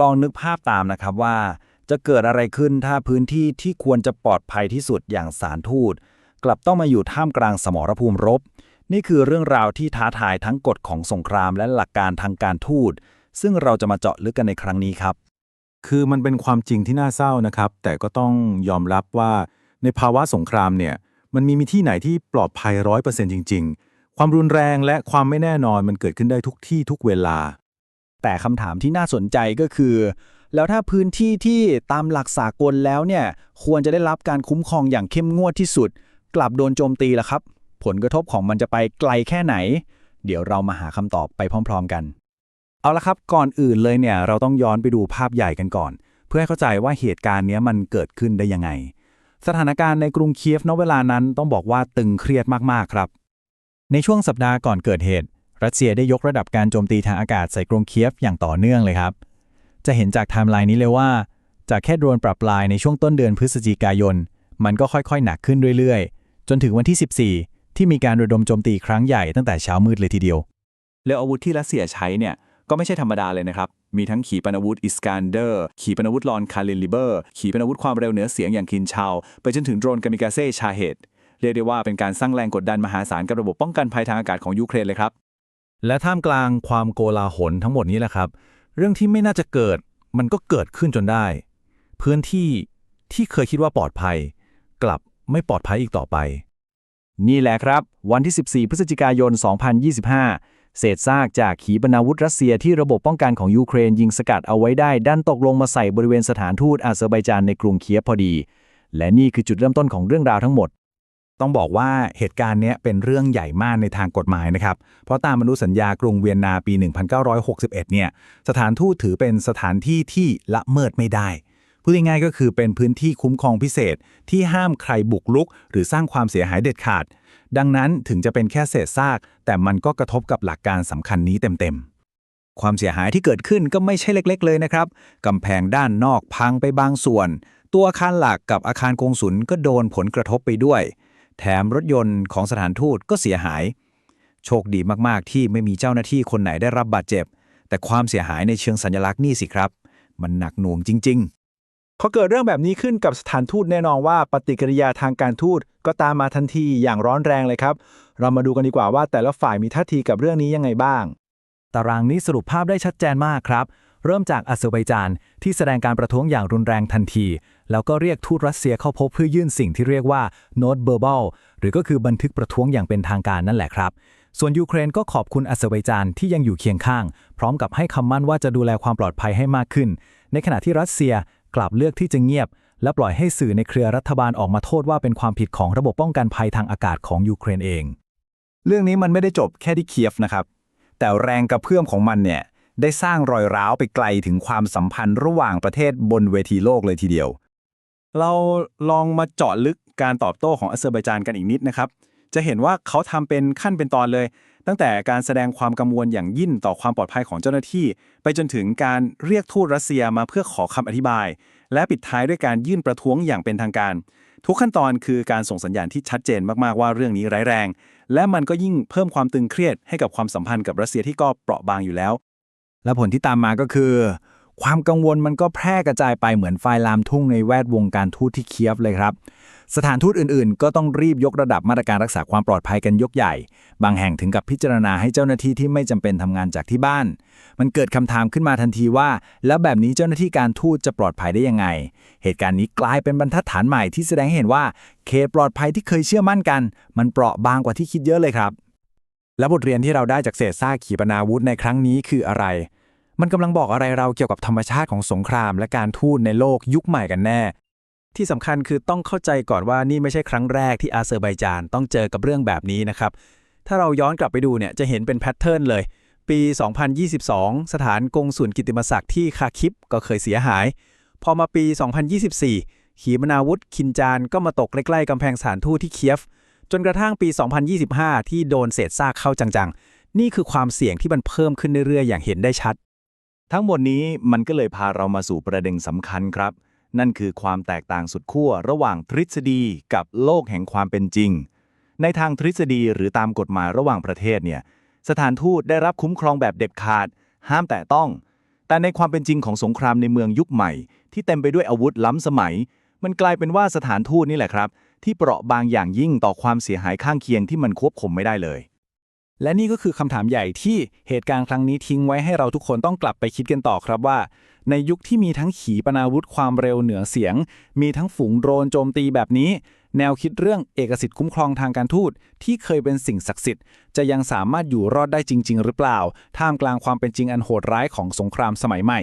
ลองนึกภาพตามนะครับว่า จะเกิดอะไรขึ้นถ้าพื้นที่ที่ควรจะปลอดภัยที่สุดอย่างสารทูต กลับต้องมาอยู่ท่ามกลางสมรภูมิรบ นี่คือเรื่องราวที่ท้าทายทั้งกฎของสงครามและหลักการทางการทูต ซึ่งเราจะมาเจาะลึกกันในครั้งนี้ครับ คือมันเป็นความจริงที่น่าเศร้านะครับ แต่ก็ต้องยอมรับว่าในภาวะสงครามเนี่ยมันมีมีที่ไหนที่ปลอดภัยร้อยเปอร์เซ็นต์จริง ๆ ความรุนแรงและความไม่แน่นอนมันเกิดขึ้นได้ทุกที่ทุกเวลา แต่คำถามที่น่าสนใจก็คือ แล้วถ้าพื้นที่ที่ตามหลักสากลแล้วเนี่ยควรจะได้รับการคุ้มครองอย่างเข้มงวดที่สุด กลับโดนโจมตีล่ะครับ ผลกระทบของมันจะไปไกลแค่ไหน เดี๋ยวเรามาหาคำตอบไปพร้อม ๆ กัน เอาละครับก่อนอื่นเลยเนี่ยเราต้องย้อนไปดูภาพใหญ่กันก่อน เพื่อให้เข้าใจว่าเหตุการณ์นี้มันเกิดขึ้นได้ยังไง สถานการณ์ในกรุงเคียฟณเวลานั้นต้องบอกว่าตึงเครียดมากๆครับ ในช่วงสัปดาห์ก่อนเกิดเหตุ รัสเซียได้ยกระดับการโจมตีทางอากาศใส่กรุงเคียฟอย่างต่อเนื่องเลยครับ จะเห็นจากไทม์ไลน์นี้เลยว่า จากแค่โดรนปรับปลายในช่วงต้นเดือนพฤศจิกายน มันก็ค่อยๆ หนักขึ้นเรื่อยๆ จนถึงวันที่ 14 ที่มีการระดมโจมตีครั้งใหญ่ตั้งแต่เช้ามืดเลยทีเดียว แล้วอาวุธที่รัสเซียใช้เนี่ยก็ไม่ใช่ธรรมดาเลยนะครับ มีทั้งขีปนาวุธอิสกันเดอร์ ขีปนาวุธลอนคารินลิเบอร์ ขีปนาวุธความเร็วเหนือเสียงอย่างคินชาว ไปจนถึงโดรนกามิกาเซ่ชาเฮดเรียกได้ว่าเป็นการสร้างแรงกดดันมหาศาลกับระบบป้องกันภัยทางอากาศของยูเครนเลยครับ และท่ามกลางความโกลาหลทั้งหมดนี้แหละครับ เรื่องที่ไม่น่าจะเกิดมันก็เกิดขึ้นจนได้ พื้นที่ที่เคยคิดว่าปลอดภัย กลับไม่ปลอดภัยอีกต่อไป นี่แหละครับ วันที่ 14 พฤศจิกายน 2025 เศษซากจากขีปนาวุธรัสเซียที่ระบบป้องกันของยูเครนยิงสกัดเอาไว้ได้ดันตกลงมาใส่บริเวณสถานทูตอาเซอร์ไบจานในกรุงเคียฟพอดี และนี่คือจุดเริ่มต้นของเรื่องราวทั้งหมด ต้องบอกว่าเหตุการณ์นี้เป็นเรื่องใหญ่มากในทางกฎหมายนะครับ เพราะตามอนุสัญญากรุงเวียนนาปี 1961 เนี่ย สถานทูตถือเป็นสถานที่ที่ละเมิดไม่ได้ พูดง่ายๆก็คือเป็นพื้นที่คุ้มครองพิเศษ ที่ห้ามใครบุกรุก หรือสร้างความเสียหายเด็ดขาด ดังนั้นถึงจะเป็นแค่เศษซาก แต่มันก็กระทบกับหลักการสำคัญนี้เต็มๆความเสียหายที่เกิดขึ้นก็ไม่ใช่เล็ก ๆ เลยนะครับ กำแพงด้านนอกพังไปบางส่วน ตัวอาคารหลักกับอาคารกงสุลก็โดนผลกระทบไปด้วย แถมรถยนต์ของสถานทูตก็เสียหาย โชคดีมาก ๆ ที่ไม่มีเจ้าหน้าที่คนไหนได้รับบาดเจ็บ แต่ความเสียหายในเชิงสัญลักษณ์นี่สิครับ มันหนักหน่วงจริง ๆ พอเกิดเรื่องแบบนี้ขึ้นกับสถานทูตแน่นอนว่าปฏิกิริยาทางการทูตก็ตามมาทันทีอย่างร้อนแรงเลยครับ เรามาดูกันดีกว่าว่าแต่ละฝ่ายมีท่าทีกับเรื่องนี้ยังไงบ้าง ตารางนี้สรุปภาพได้ชัดเจนมากครับ เริ่มจากอาเซอร์ไบจานที่แสดงการประท้วงอย่างรุนแรงทันที แล้วก็เรียกทูตรัสเซียเข้าพบเพื่อยื่นสิ่งที่เรียกว่า Note Verbal หรือก็คือบันทึกประท้วงอย่างเป็นทางการนั่นแหละครับ ส่วนยูเครนก็ขอบคุณอาเซอร์ไบจานที่ยังอยู่เคียงข้าง พร้อมกับให้คำมั่นว่าจะดูแลความปลอดภัยให้มากขึ้น ในขณะที่รัสเซียกลับเลือกที่จะเงียบ และปล่อยให้สื่อในเครือรัฐบาลออกมาโทษว่าเป็นความผิดของระบบป้องกันภัยทางอากาศของยูเครนเอง เรื่องนี้มันไม่ได้จบแค่ที่เคียฟนะครับ แต่แรงกระเพื่อมของมันเนี่ย ได้สร้างรอยร้าวไปไกลถึงความสัมพันธ์ระหว่างประเทศบนเวทีโลกเลยทีเดียว เราลองมาเจาะลึกการตอบโต้ของอาเซอร์ไบจานกันอีกนิดนะครับ จะเห็นว่าเขาทำเป็นขั้นเป็นตอนเลย ตั้งแต่การแสดงความกังวลอย่างยิ่งต่อความปลอดภัยของเจ้าหน้าที่ ไปจนถึงการเรียกทูตรัสเซียมาเพื่อขอคำอธิบาย และปิดท้ายด้วยการยื่นประท้วงอย่างเป็นทางการ ทุกขั้นตอนคือการส่งสัญญาณที่ชัดเจนมากๆว่าเรื่องนี้ร้ายแรง และมันก็ยิ่งเพิ่มความตึงเครียดให้กับความสัมพันธ์กับรัสเซียที่ก็เปราะบางอยู่แล้ว และผลที่ตามมาก็คือ ความกังวลมันก็แพร่กระจายไปเหมือนไฟลามทุ่งในแวดวงการทูตที่เคียฟเลยครับ สถานทูตอื่นๆ ก็ต้องรีบยกระดับมาตรการรักษาความปลอดภัยกันยกใหญ่ บางแห่งถึงกับพิจารณาให้เจ้าหน้าที่ที่ไม่จำเป็นทำงานจากที่บ้าน มันเกิดคำถามขึ้นมาทันทีว่า แล้วแบบนี้เจ้าหน้าที่การทูตจะปลอดภัยได้ยังไง เหตุการณ์นี้กลายเป็นบรรทัดฐานใหม่ที่แสดงให้เห็นว่าเขตปลอดภัยที่เคยเชื่อมั่นกัน มันเปราะบางกว่าที่คิดเยอะเลยครับ และบทเรียนที่เราได้จากเศษซากขีปนาวุธในครั้งนี้คืออะไร มันกำลังบอกอะไรเราเกี่ยวกับธรรมชาติของสงคราม และการทูตในโลกยุคใหม่กันแน่ ที่สำคัญคือต้องเข้าใจก่อนว่านี่ไม่ใช่ครั้งแรกที่อาเซอร์ไบจานต้องเจอกับเรื่องแบบนี้นะครับ ถ้าเราย้อนกลับไปดูเนี่ยจะเห็นเป็นแพทเทิร์นเลย ปี 2022 สถานกงสุลกิตติมศักดิ์ที่คาคิปก็เคยเสียหาย พอมาปี 2024 ขีปนาวุธคินจานก็มาตกใกล้ๆกำแพงสถานทูตที่เคียฟ จนกระทั่งปี 2025 ที่โดนเศษซากเข้าจังๆ นี่คือความเสี่ยงที่มันเพิ่มขึ้นเรื่อยๆ อย่างเห็นได้ชัด ทั้งหมดนี้มันก็เลยพาเรามาสู่ประเด็นสำคัญครับ นั่นคือความแตกต่างสุดขั้วระหว่างทฤษฎีกับโลกแห่งความเป็นจริง ในทางทฤษฎีหรือตามกฎหมายระหว่างประเทศเนี่ยสถานทูตได้รับคุ้มครองแบบเด็ดขาด ห้ามแตะต้อง แต่ในความเป็นจริงของสงครามในเมืองยุคใหม่ ที่เต็มไปด้วยอาวุธล้ำสมัย มันกลายเป็นว่าสถานทูตนี่แหละครับ ที่เปราะบางอย่างยิ่งต่อความเสียหายข้างเคียงที่มันควบคุมไม่ได้เลย และนี่ก็คือคำถามใหญ่ที่เหตุการณ์ครั้งนี้ทิ้งไว้ให้เราทุกคนต้องกลับไปคิดกันต่อครับว่า ในยุคที่มีทั้งขีปนาวุธความเร็วเหนือเสียง มีทั้งฝูงโดรนโจมตีแบบนี้ แนวคิดเรื่องเอกสิทธิ์คุ้มครองทางการทูตที่เคยเป็นสิ่งศักดิ์สิทธิ์จะยังสามารถอยู่รอดได้จริง ๆ หรือเปล่า ท่ามกลางความเป็นจริงอันโหดร้ายของสงครามสมัยใหม่